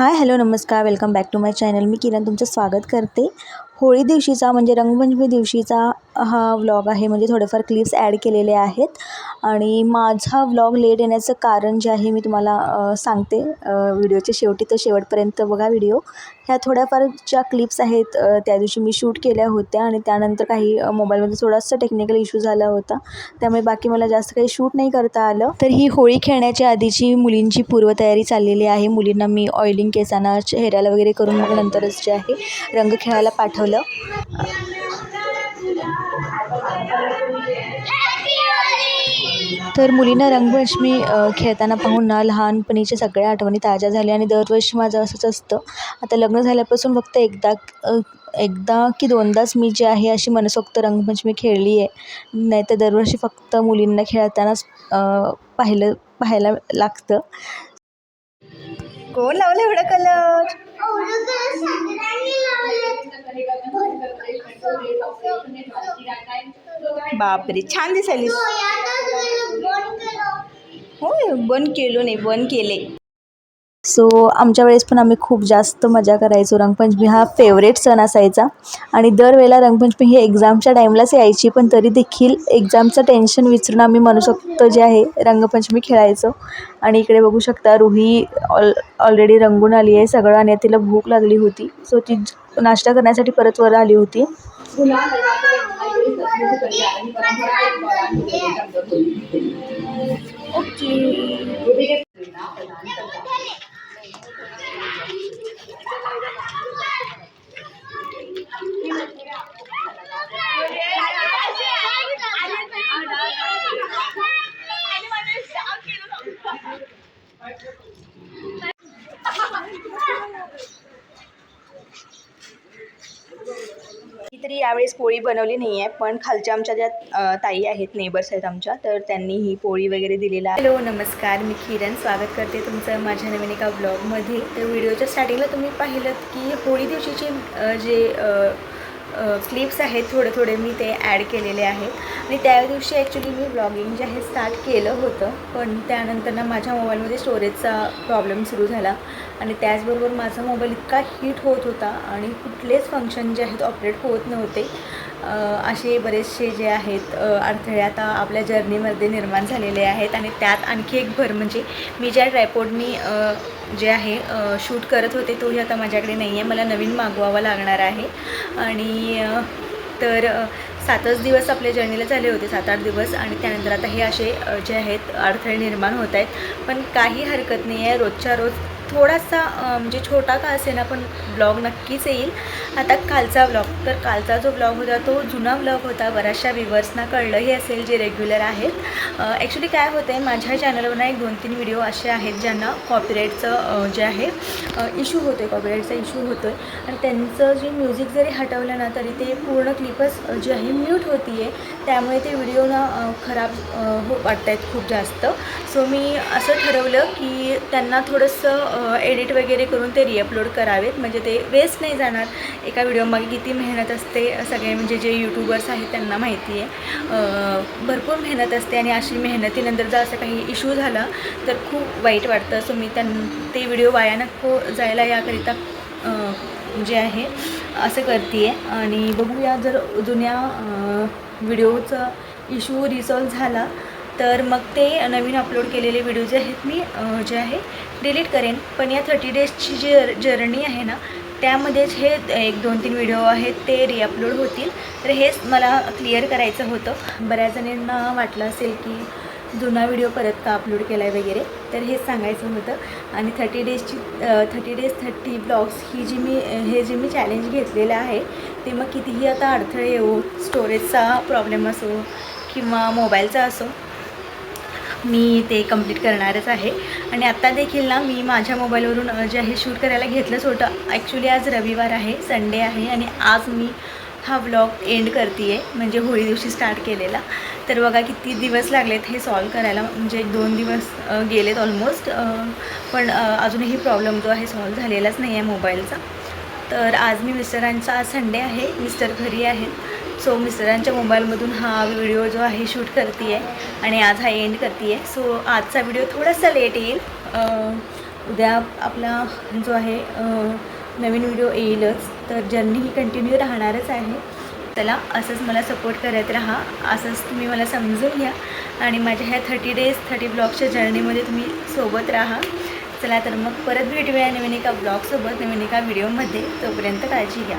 हाय hello नमस्कार welcome back to my channel. मी किरण तुमचं स्वागत करते. होळी दिवशीचा म्हणजे रंगपंचमी दिवशीचा हा व्लॉग आहे. म्हणजे थोडेफार क्लिप्स ॲड केलेले आहेत. आणि माझा व्लॉग लेट येण्याचं कारण जे आहे मी तुम्हाला सांगते. व्हिडिओच्या शेवटी तर शेवटपर्यंत बघा व्हिडिओ ह्या थोड्याफार ज्या क्लिप्स आहेत त्या दिवशी मी शूट केल्या होत्या आणि त्यानंतर काही मोबाईलमध्ये थोडासा टेक्निकल इश्यू झाला होता. त्यामुळे बाकी मला जास्त काही शूट नाही करता आलं. तर ही होळी खेळण्याच्या आधीची मुलींची पूर्वतयारी चाललेली आहे. मुलींना मी ऑइलिंग केसांना चेहऱ्याला वगैरे करून मग नंतरच जे आहे रंग खेळायला पाठवलं तर मुलींना रंगपंचमी खेळताना पाहून ना लहानपणीच्या सगळ्या आठवणी ताज्या झाल्या आणि दरवर्षी माझं असंच असतं. आता लग्न झाल्यापासून फक्त एकदा एकदा की दोनदाच मी जे आहे अशी मनसोक्त रंगपंचमी खेळली आहे. नाहीतर दरवर्षी फक्त मुलींना खेळतानाच पाहिलं पाहायला लागतं. कोण लावलं एवढं कलर बापरे छान दिसायलीस. होय बंद केलो नाही बंद केले. सो आमच्या वेळेस पण आम्ही खूप जास्त मजा करायचो रंगपंचमी. हा फेवरेट सण असायचा. आणि दरवेळेला रंगपंचमी ही एक्झामच्या टाईमलाच यायची पण तरी देखील एक्झामचं टेन्शन विसरून आम्ही मनसोक्त जे आहे रंगपंचमी खेळायचो. आणि इकडे बघू शकता रुही ऑल ऑलरेडी रंगून आली आहे सगळं आणि तिला भूक लागली होती. सो ती नाश्ता करण्यासाठी परत वर आली होती. ओके. तरी यावेळेस पोळी बनवली नाही आहे पण खालच्या आमच्या ज्या ताई आहेत नेबर्स आहेत आमच्या तर त्यांनी ही पोळी वगैरे दिलेला हॅलो नमस्कार. मी किरण स्वागत करते तुमचं माझ्या नवीन एका ब्लॉगमध्ये तर व्हिडिओच्या स्टार्टिंगला तुम्ही पाहिलं की होळी दिवशीचे जे क्लिप्स आहेत थोडे थोडे मी ते ॲड केलेले आहेत. आणि त्या दिवशी ॲक्च्युली मी ब्लॉगिंग जे आहे स्टार्ट केलं होतं. पण त्यानंतर ना माझ्या मोबाईलमध्ये स्टोरेजचा प्रॉब्लेम सुरू झाला. आणि त्याचबरोबर माझा मोबाईल इतका हीट होत होता आणि कुठलेच फंक्शन जे आहेत ऑपरेट होत नव्हते. असे बरेचसे जे आहेत अडथळे आता आपल्या जर्नीमध्ये निर्माण झालेले आहेत आणि त्यात आणखी एक भर म्हणजे मी ज्या ट्रायपोडनी जे आहे शूट करत होते तोही आता माझ्याकडे नाही आहे. मला नवीन मागवावा लागणार आहे. आणि तर सातच दिवस आपल्या जर्नीला झाले होते सात आठ दिवस आणि त्यानंतर आता हे असे जे आहेत अडथळे निर्माण होत आहेत. पण काही हरकत नाही आहे. रोजच्या रोज थोडासा म्हणजे छोटा का असेल ना पण ब्लॉग नक्कीच येईल. आता कालचा ब्लॉग तर कालचा जो ब्लॉग होता तो जुना ब्लॉग होता. बऱ्याचशा व्ह्युअर्सना कळलंही असेल जे रेग्युलर आहेत. ॲक्च्युली काय होतं आहे माझ्या चॅनलवर ना एक दोन तीन व्हिडिओ असे आहेत ज्यांना कॉपीराईटचं जे आहे इश्यू होतो आहे कॉपीराईटचा इश्यू होतो आहे आणि त्यांचं जे म्युझिक जरी हटवलं ना तरी ते पूर्ण क्लिपच जी आहे म्यूट होती आहे त्यामुळे ते व्हिडिओ ना खराब हो वाटत आहेत खूप जास्त. सो मी असं ठरवलं की त्यांना थोडंसं एडिट वगैरे करून ते रिअपलोड करावेत. म्हणजे ते वेस्ट नाही जाणार. एका व्हिडिओमागे किती मेहनत असते सगळे म्हणजे जे यूट्यूबर्स आहेत त्यांना माहिती आहे. भरपूर मेहनत असते आणि अशी मेहनतीनंतर जर असं काही इश्यू झाला तर खूप वाईट वाटतं. सो मी त्यां ते व्हिडिओ वाया नको जायला याकरिता जे आहे असं करते आहे आणि बघूया जर जुन्या व्हिडिओचा इश्यू रिसॉल्व झाला तर मग ते नवीन अपलोड केलेले व्हिडिओ जे आहेत मी जे आहे डिलीट करेन पण या थर्टी डेजची जी जर्नी आहे ना त्यामध्येच हे एक दोन तीन व्हिडिओ आहेत ते रिअपलोड होतील. तर हेच मला क्लिअर करायचं होतं. बऱ्याच जणांना वाटलं असेल की जुना व्हिडिओ परत का अपलोड केला आहे वगैरे तर हेच सांगायचं होतं. आणि थर्टी डेजची थर्टी डेज थर्टी ब्लॉग्स ही जी मी हे जे मी चॅलेंज घेतलेलं आहे ते मग कितीही आता अडथळे येऊ स्टोरेजचा प्रॉब्लेम असो किंवा मोबाईलचा असो मी ते कंप्लीट करणारच आहे. आणि आत्ता देखील ना मी माझ्या मोबाईलवरून जे आहे शूट करायला घेतलंच होतं. ॲक्च्युली आज रविवार आहे संडे आहे आणि आज मी हा व्लॉग एंड करते आहे म्हणजे होळी दिवशी स्टार्ट केलेला. तर बघा किती दिवस लागलेत हे सॉल्व करायला म्हणजे एक दोन दिवस गेलेत ऑलमोस्ट पण अजूनही प्रॉब्लेम जो आहे सॉल्व झालेलाच नाही आहे मोबाईलचा तर आज मी मिस्टरांचा आज संडे आहे मिस्टर घरी आहेत. सो मिस्टरांच्या मोबाईलमधून हा व्हिडिओ जो आहे शूट करते आहे आणि आज हा एंड करते आहे सो आजचा व्हिडिओ थोडासा लेट येईल. उद्या आपला जो आहे नवीन व्हिडिओ येईलच. तर जर्नी ही कंटिन्यू राहणारच आहे. चला असंच मला सपोर्ट करत राहा. असंच तुम्ही मला समजून घ्या. आणि माझ्या ह्या थर्टी डेज थर्टी ब्लॉगच्या जर्नीमध्ये तुम्ही सोबत राहा. चला तर मग परत भेटूया नवीन एका ब्लॉगसोबत नवीन एका व्हिडिओमध्ये तोपर्यंत काळजी घ्या.